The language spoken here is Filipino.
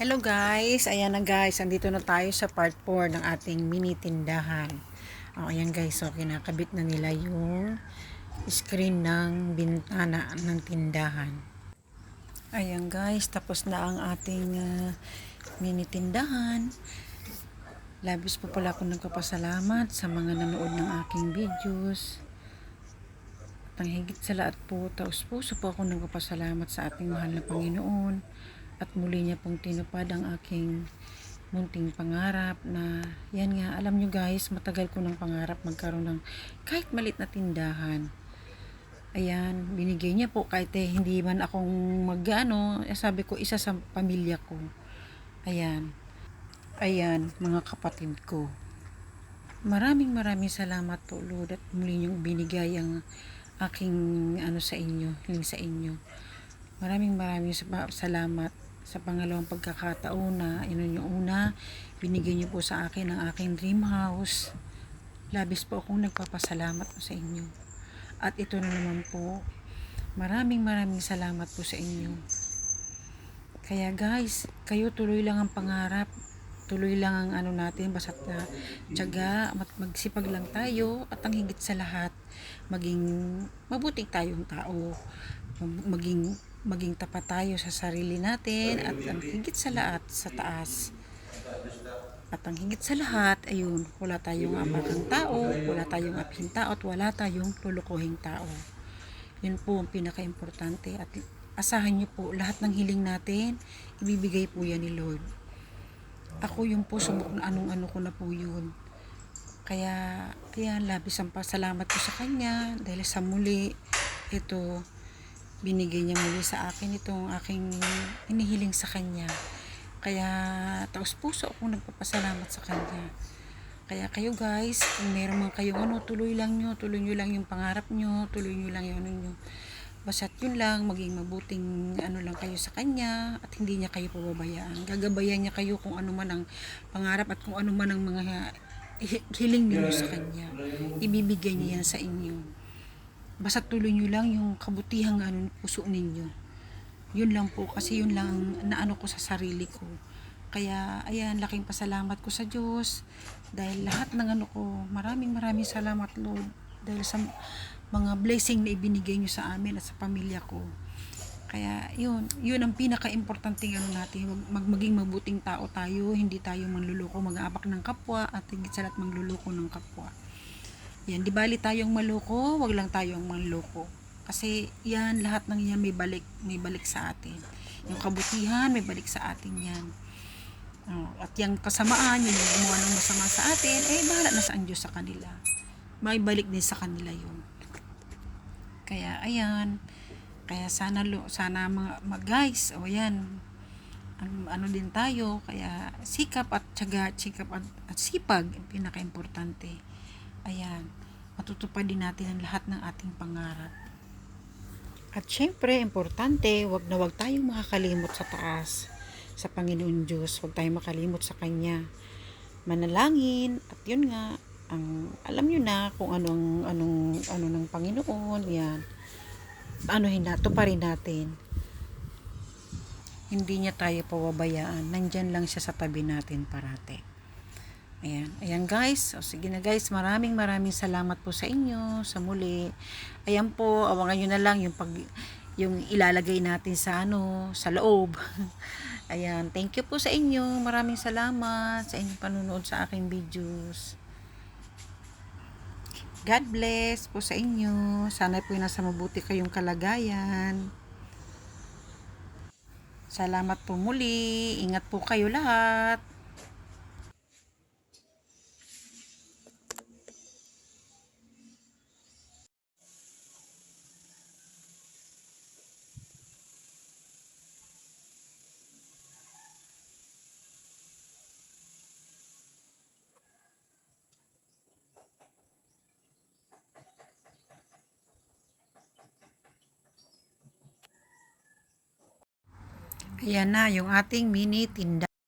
Hello guys, ayan na guys, andito na tayo sa part 4 ng ating mini tindahan. O, ayan guys, so kinakabit na nila yung screen ng bintana ng tindahan. Ayan guys, tapos na ang ating ah, mini tindahan. Labis po pala ako nagpapasalamat sa mga nanood ng aking videos. At ang higit sa lahat po, taos puso po ako nagpapasalamat sa ating mahal na Panginoon at muli niya pong tinupad ang aking munting pangarap na yan nga, alam nyo guys, matagal ko ng pangarap magkaroon ng kahit malit na tindahan. Ayan, binigay niya po kahit eh, hindi man akong magano, eh, sabi ko isa sa pamilya ko. Ayan. Ayan, mga kapatid ko. Maraming maraming salamat po Lord at muli niyong binigay ang aking ano sa inyo, hiling sa inyo. Maraming maraming sa- salamat sa pangalawang pagkakataon na ino nyo una, binigay niyo po sa akin ang aking dream house. Labis po akong nagpapasalamat po sa inyo. At ito na naman po, maraming maraming salamat po sa inyo. Kaya guys, kayo tuloy lang ang pangarap. Tuloy lang ang ano natin, basta uh, tiyaga, mat- magsipag lang tayo at ang higit sa lahat, maging mabuting tayong tao. Mag- Maging maging tapat tayo sa sarili natin at ang higit sa lahat sa taas. At ang higit sa lahat, ayun, wala tayong amakang tao, wala tayong aping tao, at wala tayong lulukuhing tao. Yun po ang pinaka-importante at asahan niyo po lahat ng hiling natin, ibibigay po yan ni Lord. Ako yung po subok anong-ano ko na po yun. Kaya, kaya labis ang pasalamat ko sa Kanya dahil sa muli, ito, binigay niya muli sa akin itong aking inihiling sa Kanya. Kaya, taos puso akong nagpapasalamat sa Kanya. Kaya kayo guys, kung meron man kayong ano, tuloy lang nyo, tuloy nyo lang yung pangarap nyo, tuloy nyo lang yung ano nyo. Basta't yun lang, maging mabuting ano lang kayo sa kanya at hindi niya kayo pababayaan. Gagabayan niya kayo kung ano man ang pangarap at kung ano man ang mga hi- hiling niyo sa kanya. Ibibigay niya yan sa inyo. Basta tuloy nyo lang yung kabutihang ano, puso ninyo. Yun lang po, kasi yun lang ang naano ko sa sarili ko. Kaya, ayan, laking pasalamat ko sa Diyos. Dahil lahat ng ano ko, maraming maraming salamat Lord. Dahil sa mga blessing na ibinigay nyo sa amin at sa pamilya ko. Kaya, yun, yun ang pinaka-importanting ano natin, mag, maging mabuting tao tayo, hindi tayo manluloko, mag-aabak ng kapwa, at higit sa lahat mangluloko ng kapwa. Yan, di bali tayong maloko, wag lang tayong manloko. Kasi yan, lahat ng yan may balik, may balik sa atin. Yung kabutihan, may balik sa atin yan. Oh, at yung kasamaan, yung gumawa ng masama sa atin, eh bahala na sa ang Diyos sa kanila. May balik din sa kanila yun. Kaya ayan, kaya sana sana mga, mga guys, o yan, ang, ano din tayo, kaya sikap at tiyaga, sikap at, at sipag, pinaka-importante. Ayan, matutupad din natin ang lahat ng ating pangarap. At syempre, importante, wag na wag tayong makakalimot sa taas sa Panginoon Diyos. Huwag tayong makalimot sa Kanya. Manalangin, at yun nga, ang alam nyo na kung anong anong ano ng Panginoon, yan. Ano hinato pa rin natin. Hindi niya tayo pawabayaan. Nandyan lang siya sa tabi natin parate. Ayan. Ayan guys. O sige na guys. Maraming maraming salamat po sa inyo. Sa muli. Ayan po. Awangan nyo na lang yung pag yung ilalagay natin sa ano, sa loob. Ayan. Thank you po sa inyo. Maraming salamat sa inyong panunood sa aking videos. God bless po sa inyo. Sana po nasa mabuti kayong kalagayan. Salamat po muli. Ingat po kayo lahat. Ayan na, yung ating mini tinda.